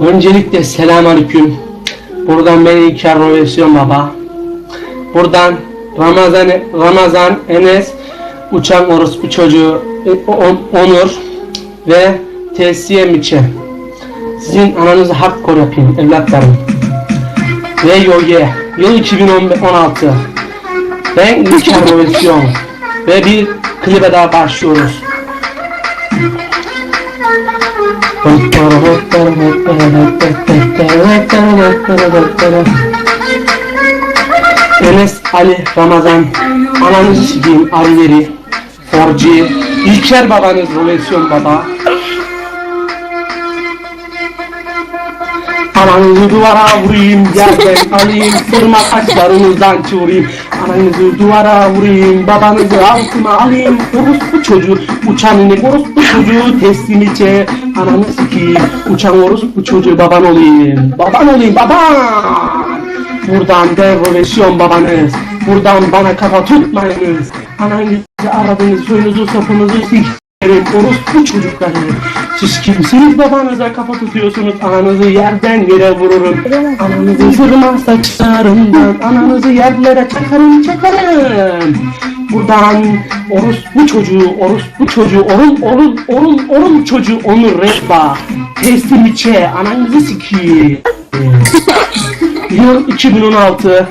Öncelikle selamünaleyküm. Buradan beni İlker Rovesyon Baba. Buradan Ramazan Ramazan Enes Uçan Orospu çocuğu e, On- Onur ve Tesiye Miçe. Sizin ananızı hardcore yapayım evlatlarım. Ve Yoye. Yıl 2016. Ben İlker Rovesyon. Ve bir klibe daha başlıyoruz. Enes Ali Ramazan Ananızı sikeyim Arileri Forci İlker babanız Roleksiyon baba Ananızı duvara vurayım yerden alayım Sırma saçlarınızdan çığırayım Ananızı duvara vurayım Babanızı altıma alayım. Orospu çocuğu Uçan inek orospu çocuğu teslim içe Ananı sikeyim Uçan orospu çocuğu baban olayım. Baban olayım baban! Buradan devolüsyon babanız. Buradan bana kafa tutmayınız. Ananızı aradınız soyunuzu sopunuzu sikerim Orospu çocukları. Siz kimsiniz babanıza kafa tutuyorsunuz? Ananızı yerden yere vururum. Ananızı sırma saçlarından Ananızı yerlere çakarım çakarım. Buradan orospu çocuğu, orospu çocuğu, orun, orun, orun, orun çocuğu, onu resba. Teslim içe, ananızı sikiyim. Yıl 2016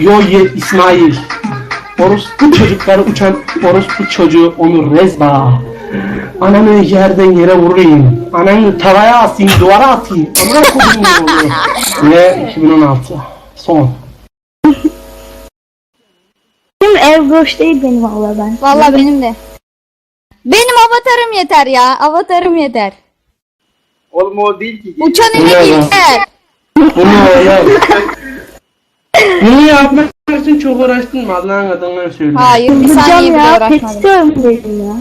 Yoye İsmail Orospu çocukları uçan orospu çocuğu Onur Rezba Ananı yerden yere vurayım Ananı tavaya asayım duvara atayım Amına koyayım onu Ve 2016 Son Benim ev boş değil benim valla ben. Vallahi benim de. Benim avatarım yeter ya. Avatarım yeter. Oğlum o değil ki. Uçan ya? yeter. Bunu ya Bunu yapmak için çok uğraştın mı Allah'ın adına söyle Hayır bir saniye bile ya. Uğraşmadım. istiyorum dedim ya.